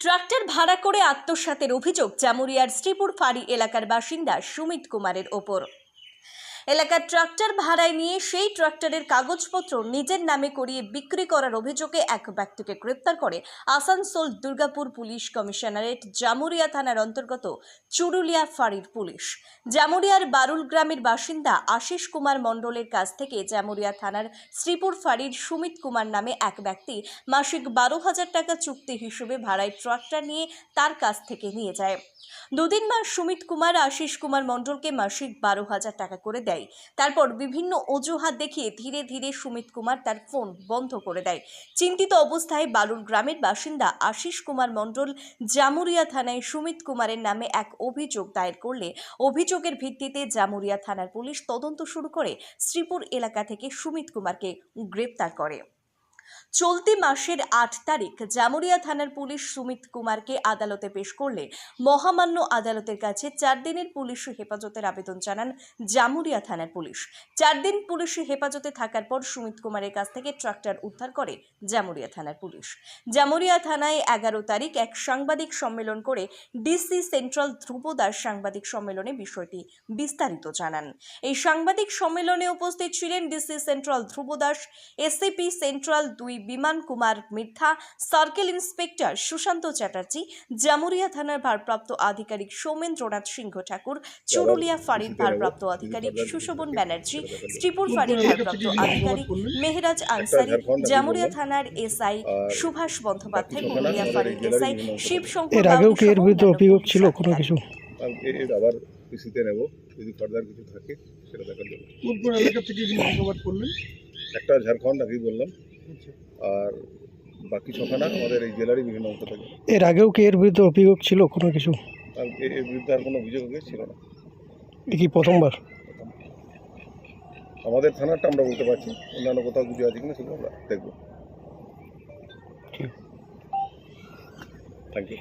Tractor ভাড়া করে আত্মসাতের অভিযোগ জামুরিয়ার শ্রীপুর ফাঁড়ি এলাকার বাসিন্দা সুমিত কুমারের ওপর। এলাকার ট্রাক্টর ভাড়ায় নিয়ে সেই ট্রাক্টরের কাগজপত্র নিজের নামে করিয়ে বিক্রি করার অভিযোগে এক ব্যক্তিকে গ্রেপ্তার করে আসানসোল দুর্গাপুর পুলিশ কমিশনারেট জামুরিয়া থানার অন্তর্গত চুরুলিয়া ফাঁড়ির পুলিশ। জামুরিয়ার বারুল গ্রামের বাসিন্দা আশিস কুমার মণ্ডলের কাছ থেকে জামুরিয়া থানার শ্রীপুর ফাঁড়ির সুমিত কুমার নামে এক ব্যক্তি মাসিক বারো হাজার টাকা চুক্তি হিসেবে ভাড়ায় ট্রাক্টর নিয়ে তার কাছ থেকে নিয়ে যায়। দুদিন মাস সুমিত কুমার, আশিস কুমার মণ্ডলকে মাসিক বারো হাজার টাকা করে দেয়। তারপর বিভিন্ন অজুহাত দেখিয়ে ধীরে ধীরে সুমিত কুমার তার ফোন বন্ধ করে দেয়। চিন্তিত অবস্থায় বালুর গ্রামের বাসিন্দা আশিস কুমার মণ্ডল জামুরিয়া থানায় সুমিত কুমারের নামে এক অভিযোগ দায়ের করলে অভিযোগের ভিত্তিতে জামুরিয়া থানার পুলিশ তদন্ত শুরু করে শ্রীপুর এলাকা থেকে সুমিত কুমারকে গ্রেপ্তার করে। চলতি মাসের আট তারিখ জামুরিয়া থানার পুলিশ সুমিত কুমারকে আদালতে পেশ করলে মহামান্য আদালতের কাছে চার দিনের পুলিশ হেফাজতের আবেদন জানান জামুরিয়া থানার পুলিশ। চার দিন পুলিশ হেফাজতে থাকার পর সুমিত কুমারের কাছ থেকে ট্রাক্টর উদ্ধার করে জামুরিয়া থানার পুলিশ। জামুরিয়া থানায় এগারো তারিখ এক সাংবাদিক সম্মেলন করে ডিসি সেন্ট্রাল ধ্রুব দাস সাংবাদিক সম্মেলনে বিষয়টি বিস্তারিত জানান। এই সাংবাদিক সম্মেলনে উপস্থিত ছিলেন DC central Dhruba Das, ACP central দুই বিমান কুমার মিথ্যা সার্কেল ইন্সপেক্টর সুশান্ত চ্যাটার্জি জামুরিয়া থানার ভারপ্রাপ্ত আধিকারিক সৌমেন্দ্রনাথ সিংহ ঠাকুর চুরুলিয়া ফাঁড়ির ভারপ্রাপ্ত আধিকারিক সুশোভন ব্যানার্জি শ্রীপুর ফাঁড়ির ভারপ্রাপ্ত আধিকারিক মেহরাজ আনসারি জামুরিয়া থানার এসআই সুভাষ বন্দ্যোপাধ্যায় পুরুলিয়া ফাঁড়ির এসআই শিবশঙ্কর এর আগেও কি এর বিরুদ্ধে অভিযোগ ছিল? কোনো কিছু? আবার পিসিতে নেব যদি ফার্দার কিছু থাকে সেটা দেখার জন্য। একটা ঝাড়খণ্ড আগেই বললাম। আর বাকি ছখানা আমাদের এই জেলারই বিভিন্ন অংশ থেকে। এর আগেও কি এর বিরুদ্ধে অভিযোগ ছিল কোনো কিছু? আর এর বিরুদ্ধে আর কোনো অভিযোগ ছিল না। এ কি প্রথমবার? আমাদের থানাটা আমরা বলতে পারছি অন্যান্য কোথাও কিছু আছে কিনা সেগুলো আমরা দেখব। Thank you